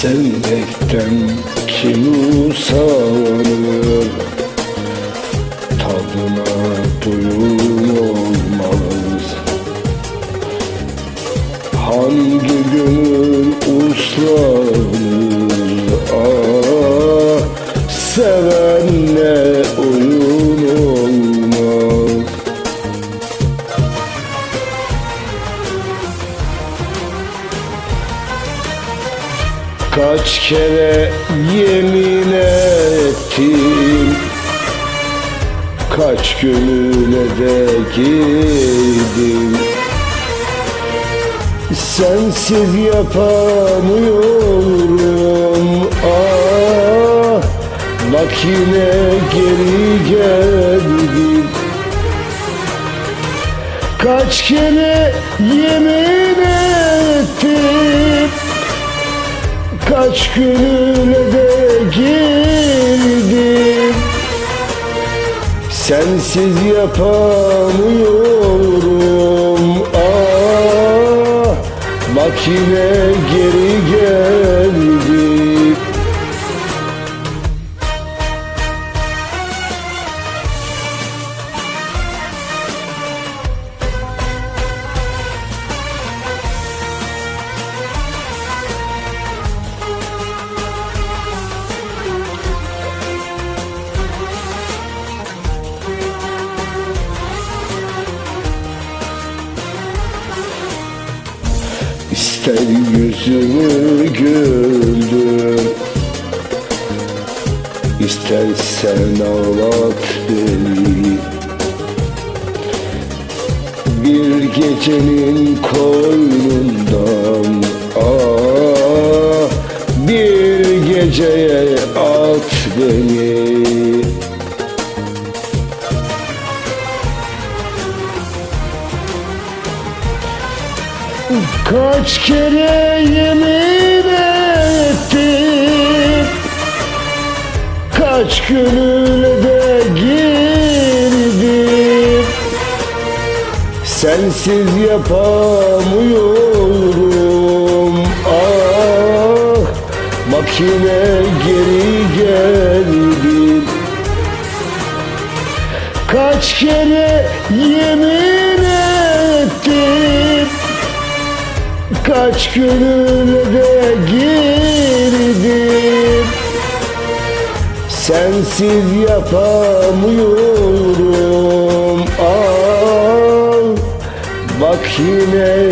Sevmekten kim usanır Tadına doyum olmaz. Hangi gönül uslanır? Ah sevenle Kaç kere yemin ettim. Kaç gönüle de girdim Sensiz yapamıyorum. Ah Bak yine geri geldim. Kaç kere yemin ettim Kaç gününe de girdim. Sensiz yapamıyorum yüzümü güldür. İstersen ağlat beni. Bir gecenin koynundan ah Bir geceye at beni Kaç kere yemin ettim. Kaç gönüle de girdim. Sensiz yapamıyorum. Ah Bak yine geri geldim. Kaç kere yemin ettim Kaç gönüle de girdim Sensiz yapamıyorum. Ah Bak yine